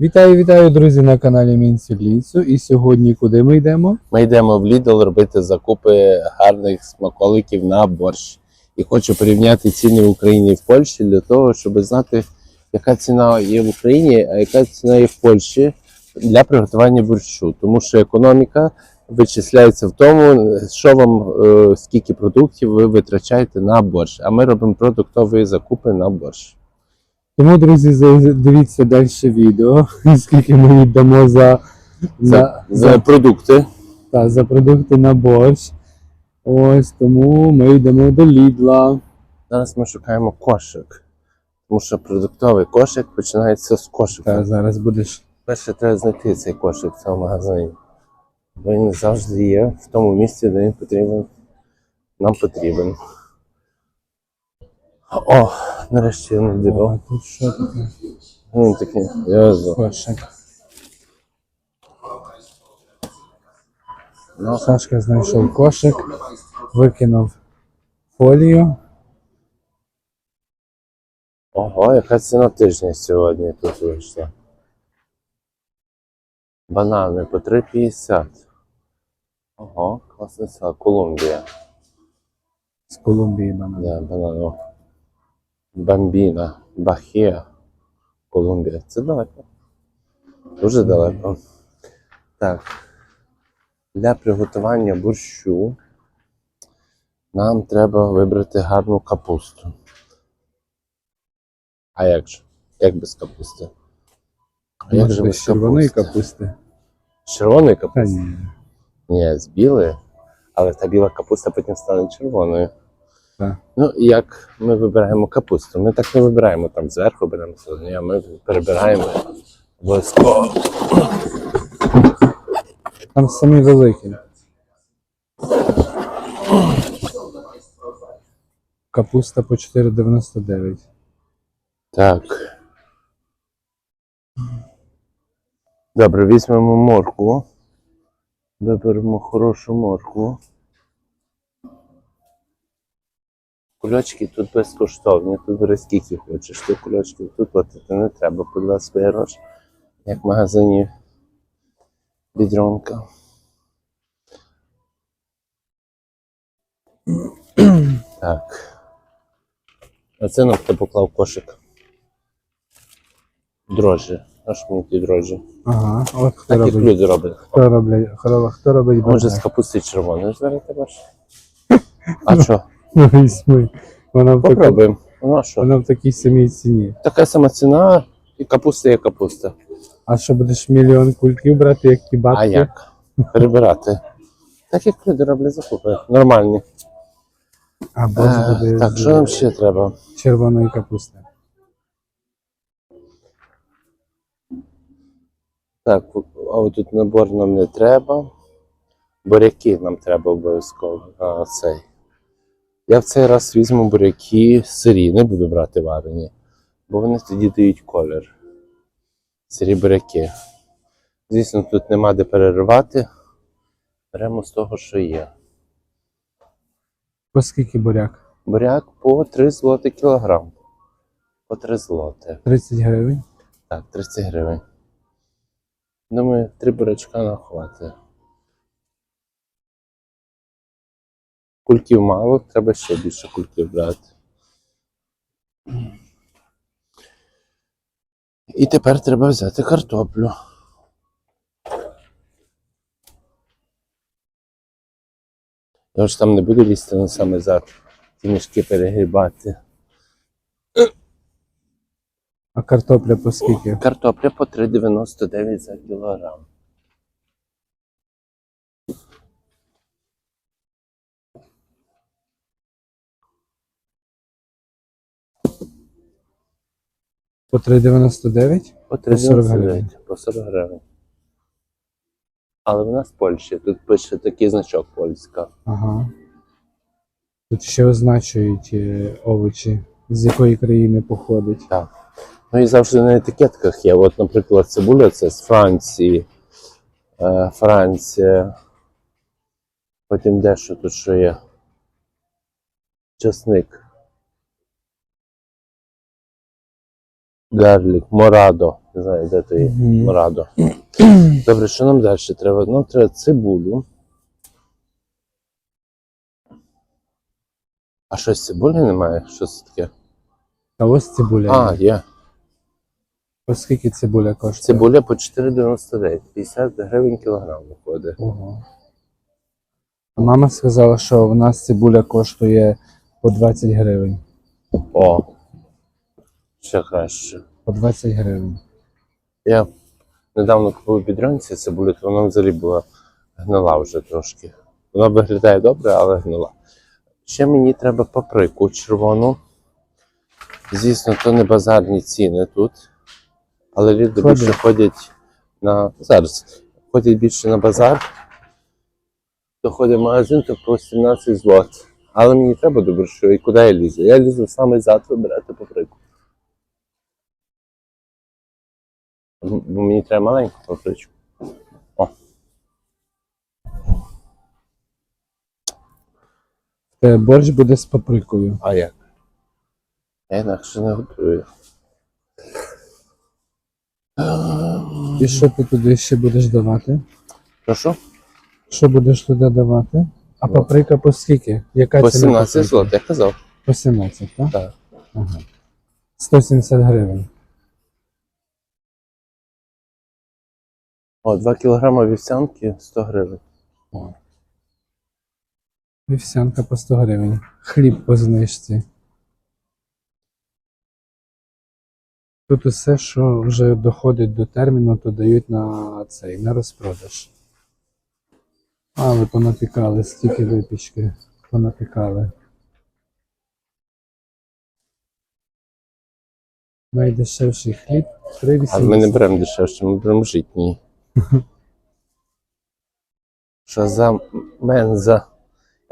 Вітаю, вітаю, друзі, на каналі Мінсіліцу. І сьогодні куди ми йдемо? Ми йдемо в Lidl робити закупи гарних смаколиків на борщ. І хочу порівняти ціни в Україні і в Польщі для того, щоб знати, яка ціна є в Україні, а яка ціна є в Польщі для приготування борщу. Тому що економіка вичисляється в тому, що вам е, скільки продуктів ви витрачаєте на борщ. А ми робимо продуктові закупи на борщ. Тому, друзі, дивіться далі відео, скільки ми віддамо за, За, за, за продукти. та, за продукти на борщ. Ось тому ми йдемо до Лідла. Зараз ми шукаємо кошик. Тому що продуктовий кошик починається з кошика. Та, зараз будеш. Перше треба знайти цей кошик в цьому магазині. Бо він завжди є в тому місці, де він потрібен. Нам потрібен. О, нарешті я. О, тут що таке? Він такий. Єзу. Кошик. Ну, Сашка знайшов кошик, викинув фолію. Ого, яка ціна тижня сьогодні тут вийшла. Банани по 3,50. Ого, класна ціна. Колумбія. З Колумбії банан. Да, банано. Бамбіна, Бахія, Колумбія. Це далеко. Дуже далеко. Так. Для приготування борщу нам треба вибрати гарну капусту. А як же? Як без капусти? А як же без червоної капусти? З червоної капусти? ні. Ні, з білої, але та біла капуста потім стане червоною. Так. Ну, як ми вибираємо капусту? Ми так не вибираємо там зверху беремо ні, а ми перебираємо обов'язково. Там самі великі. Капуста по 4,99. Так. Добре, візьмемо моркву. Виберемо хорошу моркву. Кульочки тут безкоштовні, тут бери скільки хочеш. Ти кульочків тут платити не треба по 20 гроші, як в магазині Бідронка. Так. А це нам хто поклав кошик. Дрожжі. Аж мені ті дрожжі. Ага, от хто Так робить. люди роблять. Хто робить, хто, хто робить Може з капусти червоною зварити борщ? А що? Ну, візьми. Вона в, Попробуємо. Ну а що? вона в такій самій ціні. Така сама ціна, і капуста є капуста. А що будеш мільйон кульків брати, як ті бабки? А як? Перебирати. Так як люди роблять закупи. Нормальні. Або Е, ж буде так, що нам ще треба? червоної капусти. Так, а от тут набор нам не треба. Буряки нам треба обов'язково. А, цей. Я в цей раз візьму буряки сирі, не буду брати варені, бо вони тоді дають колір. Сирі буряки. Звісно, тут нема де переривати. Беремо з того, що є. По скільки буряк? Буряк по 3 злоти кілограм. По 3 злоти. 30 гривень. Так, 30 гривень. Думаю, три бурячка нам Кульків мало, треба ще більше кульків брати. І тепер треба взяти картоплю. Я ж там не буду лізти на саме зад, ті мішки перегрібати. А картопля по скільки? Картопля по 3,99 за кілограм. По 3,99? По 40 3,99 гривень. по 40 гривень. Але в нас Польща. Тут пише такий значок польська. Ага. Тут ще означують е, овочі, з якої країни походить. Так. Ну і завжди на етикетках є. От, наприклад, цибуля це з Франції, е, Франція. Потім де що тут що є? Часник. Гарлік, Морадо. Не знаю, де то є. Морадо. Добре, що нам далі треба? Нам треба цибулю. А щось цибулі немає? Що це таке? А ось цибуля. А, є. Ось скільки цибуля коштує? Цибуля по 4,99. 50 гривень кілограм виходить. Ого. А Мама сказала, що в нас цибуля коштує по 20 гривень. О. Ще краще. По 20 гривень. Я недавно купив підранці цибулю, то вона взагалі була гнила вже трошки. Вона виглядає добре, але гнила. Ще мені треба паприку червону. Звісно, то не базарні ціни тут. Але люди Ходять. більше ходять на. Зараз ходять більше на базар. То ходить в магазин, то по 17 злот. Але мені треба добре, що і куди я лізу? Я лізу саме зад вибирати паприку. Бо мені треба маленьку папричку. Е, Борщ буде з паприкою. А як? Я інакше не готую. І що ти туди ще будеш давати? Прошу? Що будеш туди давати? А Ну. паприка по скільки? Яка По ціна 17 паприки? злот, я казав. По 17, так? Так. Ага. 170 гривень. О, 2 кілограми вівсянки 100 гривень. Вівсянка по 100 гривень. Хліб по знижці. Тут усе, що вже доходить до терміну, то дають на цей, на розпродаж. А, ви понапікали, стільки випічки понапікали. Найдешевший хліб А ми не беремо дешевше, ми беремо житній. За менза?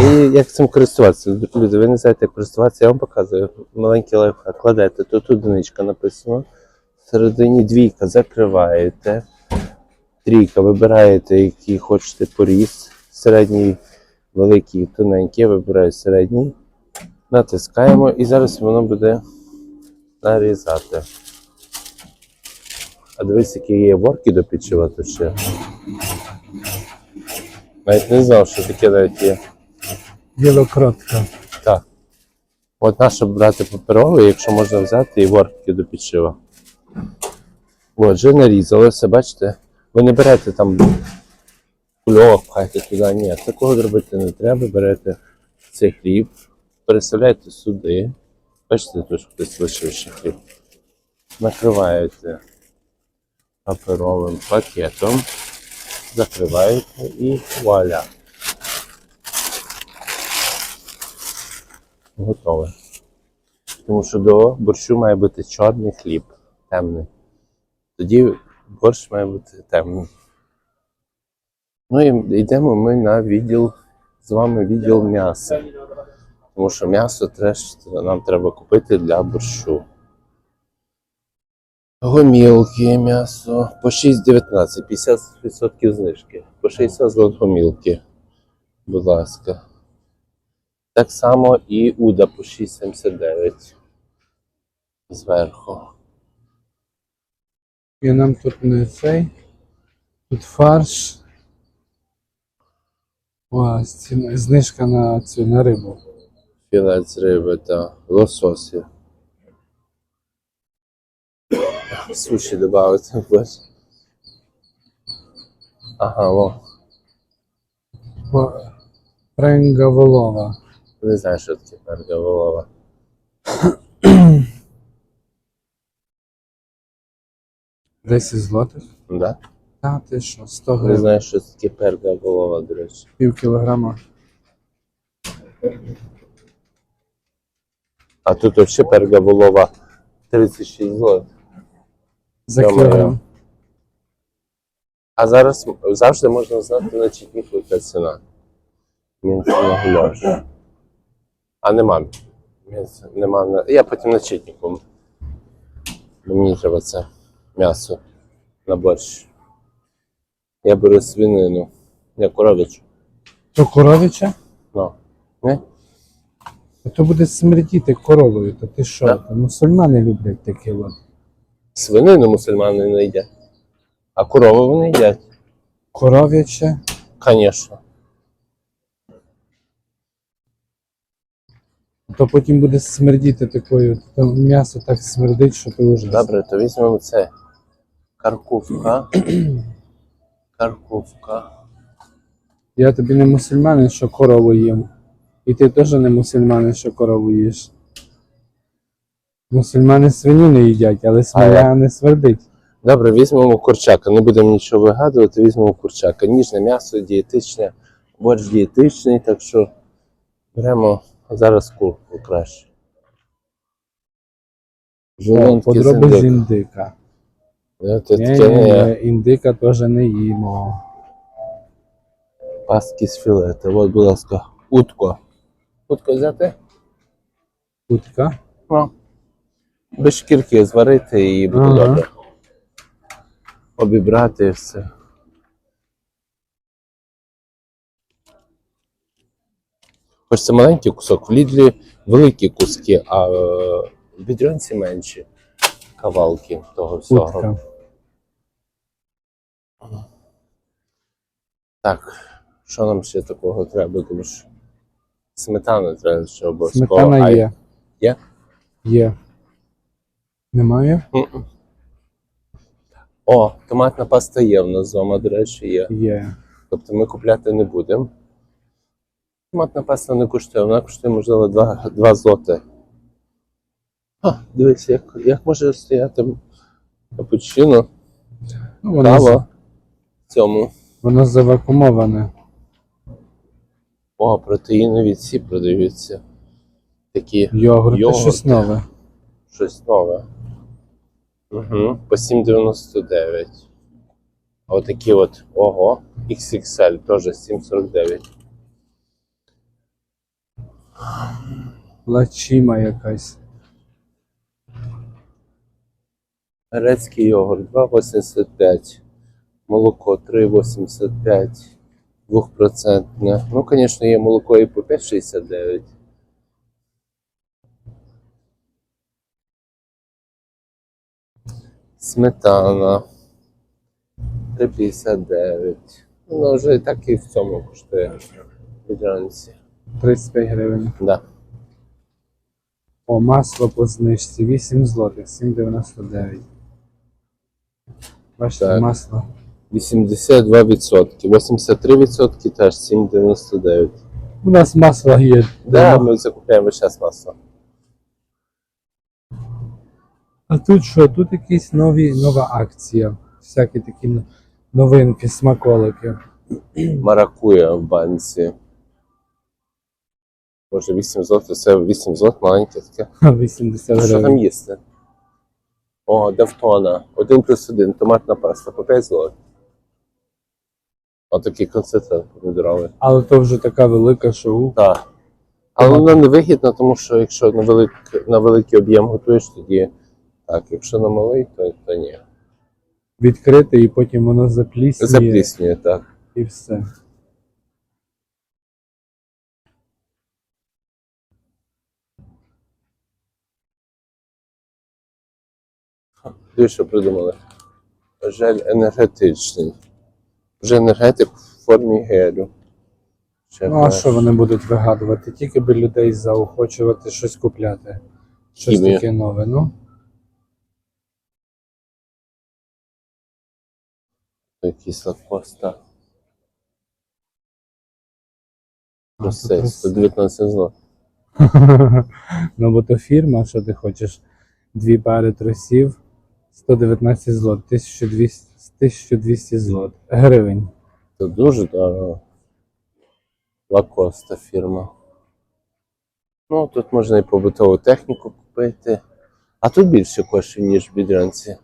І як цим користуватися? Люди, ви не знаєте, як користуватися, я вам показую. Маленький лайфхак. Кладете, тут одиничка написано. Всередині двійка закриваєте. Трійка вибираєте, який хочете поріз. Середній, великий, тоненький, я вибираю середній. Натискаємо і зараз воно буде нарізати. А дивись, які є ворки до печива тут ще. Навіть не знав, що таке навіть є. Білокротка. Так. От нащо брати паперовий, якщо можна взяти і ворки до печива. От, вже нарізалося, бачите? Ви не берете там кульок, пхайте туди. Ні, такого зробити не треба. Берете цей хліб, переставляєте сюди. Бачите, тут хтось лишив ще хліб. Накриваєте паперовим пакетом, закриваєте і вуаля. Готове. Тому що до борщу має бути чорний хліб, темний. Тоді борщ має бути темний. Ну і йдемо ми на відділ, з вами відділ м'яса. Тому що м'ясо теж нам треба купити для борщу. Гомілки, м'ясо по 6,19, 50% знижки. По 60 злот гомілки. Будь ласка. Так само і Уда по 6,79 зверху. І нам тут не цей. Тут фарш. О, знижка на цю на рибу. Філет з риби та лососі. Суші додати. Ага, о. По- Не знаю, що таке перговолова. Десять злотих. Да? Та ти що, 100 Не гривень. знаю, що таке перга волова, до речі. Пів кілограма. А тут взагалі перга волова 36 злот. За кілограм. А зараз завжди можна знати на чітніку, яка ціна. Мінце на гуляш. А нема. Нема. Я потім на чітніку. Мені треба це м'ясо на борщ. Я беру свинину. Я коровичу. То коровича? Ну. Не? То буде смердіти коровою, то ти що? Та Мусульмани люблять таке от. Свинину мусульмани не їдять. А корову вони їдять, Коров'яче. звісно. То потім буде смердіти такою, то м'ясо так смердить, що ти ужас. Добре, то візьмемо це. Каркувка. Каркувка. Я тобі не мусульманин, що корову їм. І ти теж не мусульманин, що корову їш. Мусульмани свиню не їдять, але свиня не смердить. Добре, візьмемо курчака. Не будемо нічого вигадувати, візьмемо курчака. Ніжне м'ясо, дієтичне, борщ дієтичний, так що беремо зараз курку краще. З Подроби з індика. індика. Е, Ні, таке не індика теж не їмо. паски з філета. От, будь ласка, утко. Утко взяти? Кутка. Ну. Без шкірки зварити і буде Ага. добре. Обібрати все. Хоч це маленький кусок, в лідлі великі куски, а е, в бідрянці менші кавалки того всього. Кутка. Так, що нам ще такого треба? Тому що сметана треба ще обов'язково. Сметана є. Є? Є. Немає? Мгм. О, томатна паста є в нас вдома, до речі, є. Є. Тобто ми купляти не будемо. Томатна паста не коштує, вона коштує, можливо, 2, 2 злоти. А, дивись, як, як може стояти капучино, Ну, воно, кава з- в цьому. воно завакумоване. О, протеїнові ці продаються. Такі Йогурт, Йогурт. щось нове. щось нове. Угу. По 7,99. А отакі от, ого, XXL, теж 7,49. Лачима якась. Грецький йогурт 2,85. Молоко 3,85. Двохпроцентне. Ну, звісно, є молоко і по 5,69. Сметана 3,59. Ну, вже і так і в цьому коштує від ранці. 35 гривень. Да. О, масло по знижці 8 злотих, 7,99. Бачите, Так. масло. 82%. 83% теж 7,99. У нас масло є. Да, ми закупляємо весь час масло. А тут що? Тут якісь нові, нова акція. Всякі такі новинки, смаколики. Маракуя в банці. Може 8 злот, це 8 злот маленьке таке. 80 Що там їсти? О, Давтона. 1 плюс 1, томатна паста по 5 злот. Отакий концентрат помідоровий. Але то вже така велика, що у. Так. Але вона не вигідна, тому що якщо на, велик, на великий об'єм готуєш, тоді так, якщо на малий, то, то ні. відкрите і потім воно запліснює Запліснює, так. і все. Дивись, що придумали. Жель енергетичний. Вже енергетик в формі гелю. Ще Ну а що вони будуть вигадувати? Тільки би людей заохочувати щось купляти. Щось Хімію. таке нове. Ну, Кисла коста. Просе, то 119 злот. ну бо то фірма, що ти хочеш. Дві пари тросів 119 злот, 1200, 1200 злот. Гривень. Це дуже дорого. Лакоста фірма. Ну, тут можна і побутову техніку купити. А тут більше коштує, ніж в Бідрянці.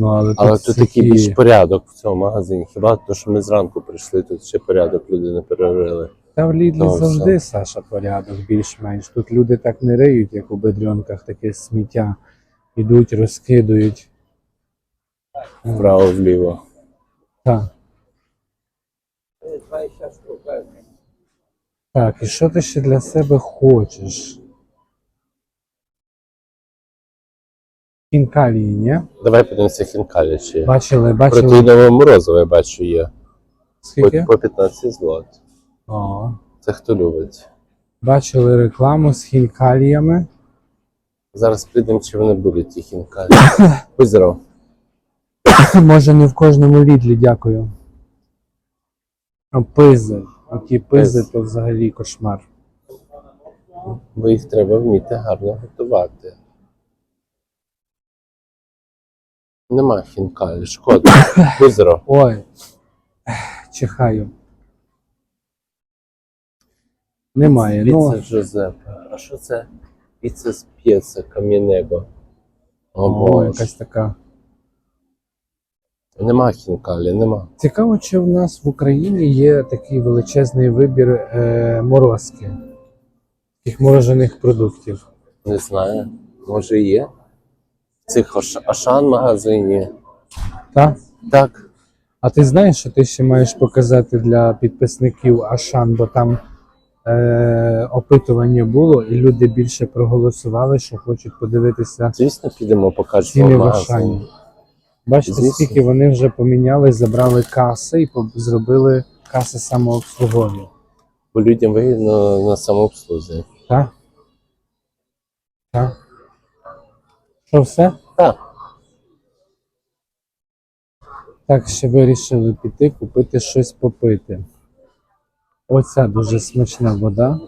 Ну, але, Але тут тут всякі- такий більш порядок в цьому магазині. Хіба то, що ми зранку прийшли, тут ще порядок люди не переробили. Та в Лідлі Ну, завжди, Саша, порядок більш-менш. Тут люди так не риють, як у бедренках, таке сміття. Ідуть, розкидують. Вправо-вліво. Так. Так, і що ти ще для себе хочеш? Хінкалії, ні? Давай подивимося хінкалі чи. Бачили, бачили. Протеїнове морозиво, я бачу, є. Скільки? По, по 15 злот. О, Це хто любить. бачили рекламу з хінкаліями. Зараз прийдемо, чи вони будуть ті хінкалі. Будь здоров. Може не в кожному лідлі, дякую. А пизи. Оті пизи Пиз. то взагалі кошмар. Бо їх треба вміти гарно готувати. Нема хінкалі, шкода. Будь. Ой, чихаю. Немає. Піца Ну, Джозепе. А що це? Піца з п'єца кам'яного. О, о, якась така. Нема хінкалі, нема. Цікаво, чи в нас в Україні є такий величезний вибір е, морозки, таких морожених продуктів. Не знаю. Може є? Цих Ашан магазині. Так? Так. А ти знаєш, що ти ще маєш показати для підписників Ашан, бо там е, опитування було, і люди більше проголосували, що хочуть подивитися Звісно, підемо покажемо в. Ашані. Бачите, Звісно. скільки вони вже поміняли, забрали каси і зробили каси самообслуговування. Бо людям вигідно на самообслузі. Так? Так. Що все? Так. Так, ще вирішили піти купити щось попити. Оця дуже смачна вода.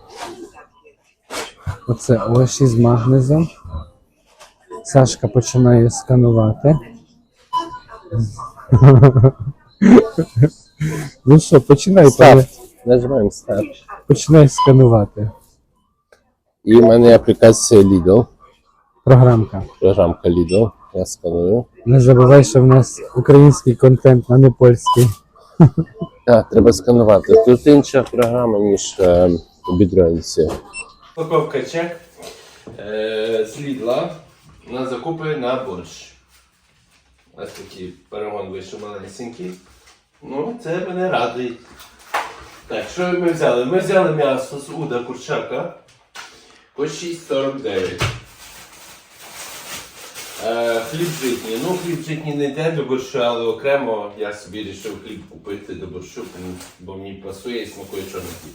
Оце овочі з магнезом. Сашка починає сканувати. ну що, починай, Старт. Нажимаємо старт. починай сканувати. І в мене аплікація Lidl. Програмка. Програмка Lidl. Я сканую. Не забувай, що в нас український контент, а не польський. Так, треба сканувати. Тут інша програма, ніж е, у Бідронці. Упаковка чек е, з Лідла на закупи на борщ. Ось такий перегон вийшов малесенький. Ну, це мене радує. Так, що ми взяли? Ми взяли м'ясо з уда курчака по 6,49. Е, хліб житній. Ну, хліб житній не йде до борщу, але окремо я собі вирішив хліб купити до борщу, бо мені пасує і смакує чорний хліб.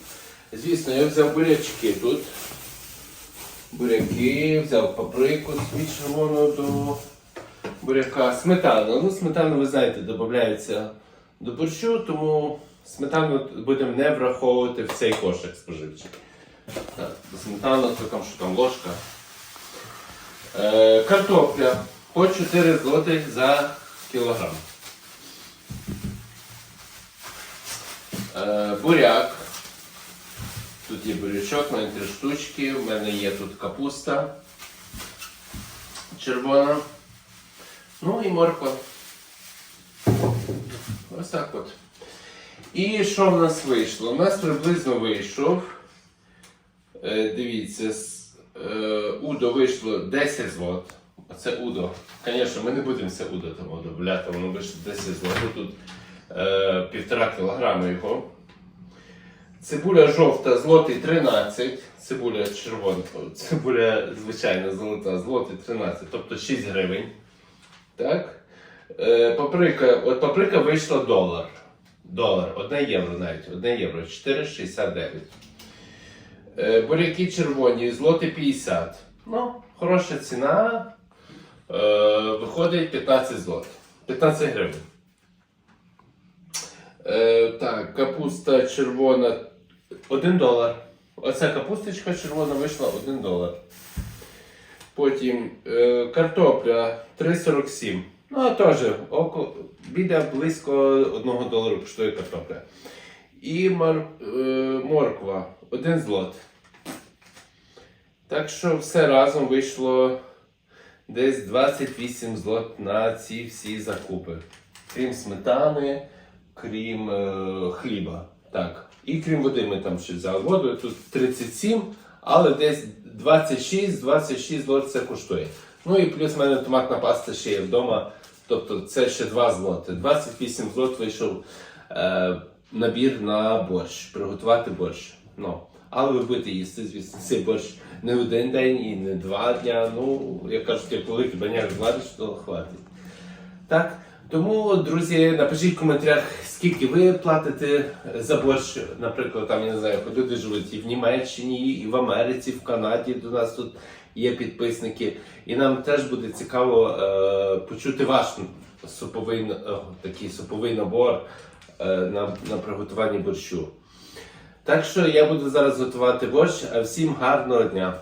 Звісно, я взяв бурячки тут. Буряки, взяв паприку свій червону до буряка. Сметану. Ну, сметану, ви знаєте, додається до борщу, тому сметану будемо не враховувати в цей кошик споживчий. Так, сметана, то там що там ложка. Е, картопля по 4 злотих за кілограм. Е, буряк. Тут є бурячок, у мене три штучки, у мене є тут капуста червона. Ну і морква. Ось так от. І що в нас вийшло? У нас приблизно вийшов. е, Дивіться, з Удо вийшло 10 злот. Оце Удо. Звісно, ми не будемо це Удо там додавати, воно вийшло 10 злот. Тут е, півтора кілограми його. Цибуля жовта, злотий 13, цибуля червона, цибуля звичайна золота, злотий 13, тобто 6 гривень. Так? Е, паприка, от паприка вийшла долар. Долар, 1 євро навіть, 1 євро, 4,69. Е, буряки червоні, злотий 50. Ну, хороша ціна. Е, виходить 15 злот. 15 гривень. Е, так, капуста червона 1 долар. Оця капусточка червона вийшла 1 долар. Потім е, картопля 3,47. Ну, а теж біля близько 1 долару коштує картопля. І мор, е, морква 1 злот. Так що все разом вийшло десь 28 злот на ці всі закупи. Крім сметани, крім е, хліба. Так. І крім води ми там ще взяли воду, тут 37, але десь 26-26 злот це коштує. Ну і плюс в мене томатна паста ще є вдома, тобто це ще 2 злоти. 28 злот вийшов е, набір на борщ, приготувати борщ. Ну. Але будете їсти, звісно, цей борщ не один день і не два дня. Ну, як кажуть, як великий баняк звариш, то хватить. Так? Тому, друзі, напишіть в коментарях, скільки ви платите за борщ. Наприклад, там я не знаю, люди живуть і в Німеччині, і в Америці, і в Канаді. До нас тут є підписники. І нам теж буде цікаво е, почути ваш суповий е, такий суповий набор е, на, на приготування борщу. Так що я буду зараз готувати борщ, а всім гарного дня!